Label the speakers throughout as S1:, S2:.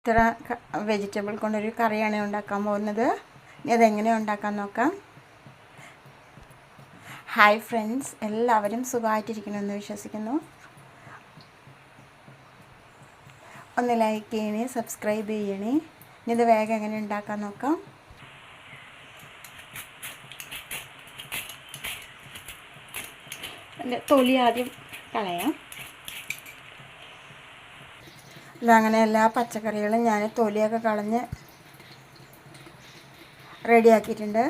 S1: ഇത്ര വെജിറ്റബിൾ കൊണ്ടൊരു കറിയാണ് ഉണ്ടാക്കാൻ പോകുന്നത്. ഇനി അതെങ്ങനെ ഉണ്ടാക്കാൻ നോക്കാം. ഹായ് ഫ്രണ്ട്സ് എല്ലാവരും സുഖമായിട്ടിരിക്കണമെന്ന് വിശ്വസിക്കുന്നു. ഒന്ന് ലൈക്ക് ചെയ്യണേ സബ്സ്ക്രൈബ് ചെയ്യണേ. ഇനി ഇത് വേഗം എങ്ങനെ ഉണ്ടാക്കാൻ നോക്കാം. തൊലി ആദ്യം കളയാം. ഇതങ്ങനെ എല്ലാ പച്ചക്കറികളും ഞാൻ തൊലിയൊക്കെ കളഞ്ഞ് റെഡിയാക്കിയിട്ടുണ്ട്.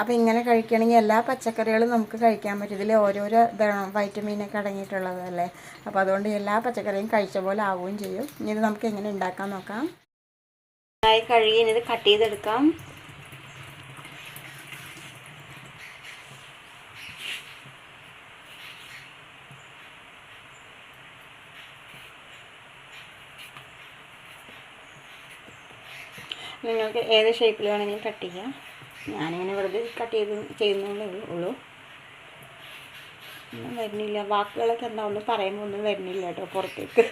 S1: അപ്പോൾ ഇങ്ങനെ കഴിക്കണമെങ്കിൽ എല്ലാ പച്ചക്കറികളും നമുക്ക് കഴിക്കാൻ പറ്റും. ഇതിൽ ഓരോരോ ഇതാണ് വൈറ്റമിനൊക്കെ അടങ്ങിയിട്ടുള്ളതല്ലേ അപ്പോൾ അതുകൊണ്ട് എല്ലാ പച്ചക്കറിയും കഴിച്ച പോലെ ആവുകയും ചെയ്യും. ഇനി ഇത് നമുക്ക് എങ്ങനെ ഉണ്ടാക്കാൻ നോക്കാം. കഴുകി ഇത് കട്ട് ചെയ്തെടുക്കാം. നിങ്ങൾക്ക് ഏത് ഷേപ്പിൽ വേണമെങ്കിലും കട്ട് ചെയ്യാം. ഞാനിങ്ങനെ വെറുതെ കട്ട് ചെയ്ത് ചെയ്യുന്നേ ഉള്ളൂ. ഒന്നും വരുന്നില്ല. വാക്കുകളൊക്കെ എന്താ പറയുമ്പോൾ ഒന്നും വരുന്നില്ല കേട്ടോ പുറത്തേക്ക്.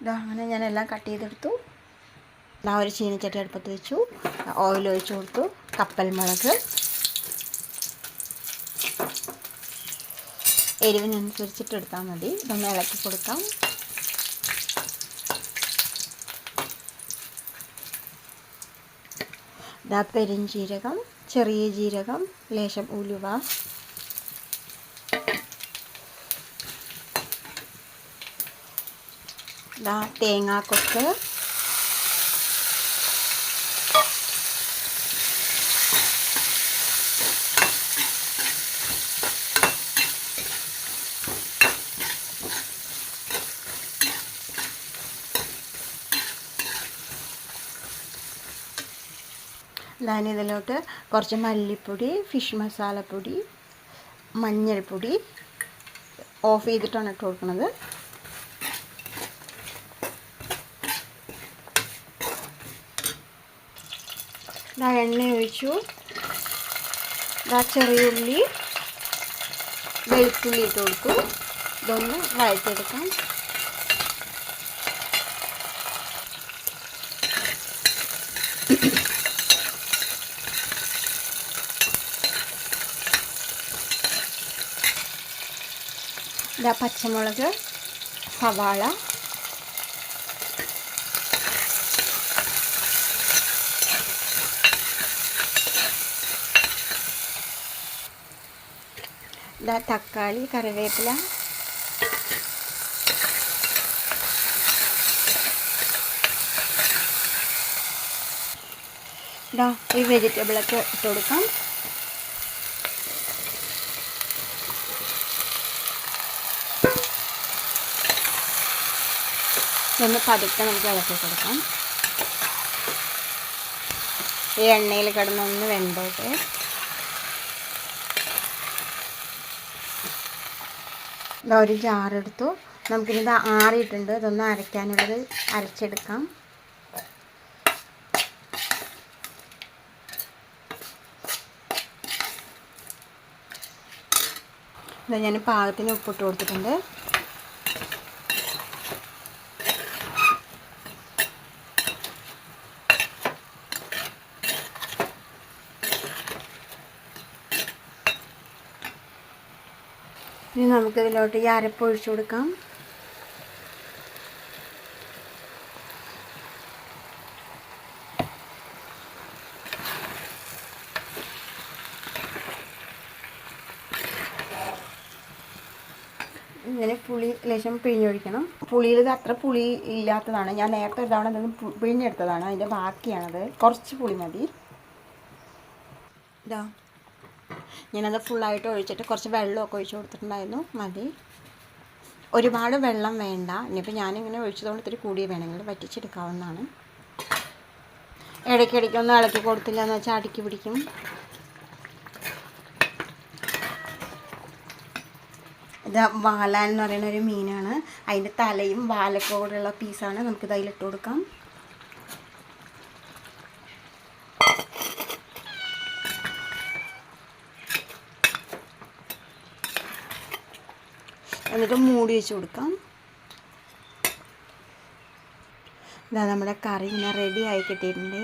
S1: ഇതാ അങ്ങനെ ഞാനെല്ലാം കട്ട് ചെയ്തെടുത്തു. ഇതാ ഒരു ചീനിച്ചട്ടി അടുപ്പത്ത് വെച്ചു. ഓയിൽ ഒഴിച്ചു കൊടുത്തു. കപ്പൽ മുളക്. എരിവിനനുസരിച്ചിട്ട് എടുത്താൽ മതി. ഇതൊന്ന് ഇളക്കി കൊടുക്കാം. ഇതാ പെരിഞ്ചീരകം ചെറിയ ജീരകം ലേശം ഉലുവ. ഇതാ തേങ്ങാക്കൊത്ത്. ഞാൻ ഇതിലോട്ട് കുറച്ച് മല്ലിപ്പൊടി ഫിഷ് മസാലപ്പൊടി മഞ്ഞൾപ്പൊടി ഓഫ് ചെയ്തിട്ടാണ് ഇട്ട് കൊടുക്കുന്നത്. ഇതാ എണ്ണ ഒഴിച്ചു. ഇതാ ചെറിയുള്ളി വെളുത്തുള്ളി ഇട്ട് കൊടുത്തു. ഇതൊന്ന് വഴറ്റിയെടുക്കാം. ഇതാ പച്ചമുളക് സവാള. ഇതാ തക്കാളി കറിവേപ്പില. ഇതാ ഈ വെജിറ്റബിളൊക്കെ ഇട്ട് കൊടുക്കാം. ഇതൊന്ന് പതുക്കെ നമുക്ക് ഇളക്കി കൊടുക്കാം. ഈ എണ്ണയിൽ കിടന്നൊന്ന് വെന്തോട്ടെ. ഇതാ ഒരു ജാറെടുത്തു നമുക്കിത് ആറിയിട്ടുണ്ട്. ഇതൊന്ന് അരയ്ക്കാനുള്ളത് അരച്ചെടുക്കാം. ഇത് ഞാൻ പാകത്തിന് ഉപ്പിട്ട് കൊടുത്തിട്ടുണ്ട്. ഇനി നമുക്ക് ഇതിലോട്ട് ഈ അരപ്പ് ഒഴിച്ചു കൊടുക്കാം. ഇങ്ങനെ പുളി ലേശം പിഴിഞ്ഞൊഴിക്കണം. പുളിയിൽ ഇത് അത്ര പുളി ഇല്ലാത്തതാണ്. ഞാൻ നേരത്തെ ഒരു തവണ പിഴിഞ്ഞെടുത്തതാണ്. അതിന്റെ ബാക്കിയാണത്. കുറച്ച് പുളി മതി. ഇതാ. ഞാനത് ഫുള്ളായിട്ട് ഒഴിച്ചിട്ട് കുറച്ച് വെള്ളമൊക്കെ ഒഴിച്ച് കൊടുത്തിട്ടുണ്ടായിരുന്നു. മതി. ഒരുപാട് വെള്ളം വേണ്ട. ഇനിയിപ്പോൾ ഞാനിങ്ങനെ ഒഴിച്ചതുകൊണ്ട് ഇത്തിരി കൂടിയ വേണമെങ്കിൽ വറ്റിച്ചെടുക്കാവുന്നതാണ്. ഇടയ്ക്കിടയ്ക്ക് ഒന്ന് ഇളക്കി കൊടുത്തില്ല എന്ന് വെച്ചാൽ അടുക്കി പിടിക്കും. ഇത് വാല എന്ന് പറയുന്ന ഒരു മീനാണ്. അതിന്റെ തലയും വാലക്കോടുള്ള പീസാണ് നമുക്കിത് അതിലിട്ട് കൊടുക്കാം. എന്നിട്ട് മൂടി വെച്ച് കൊടുക്കാം. ഇതാ നമ്മുടെ കറി ഇങ്ങനെ റെഡി ആയി കിട്ടിയിട്ടുണ്ട്.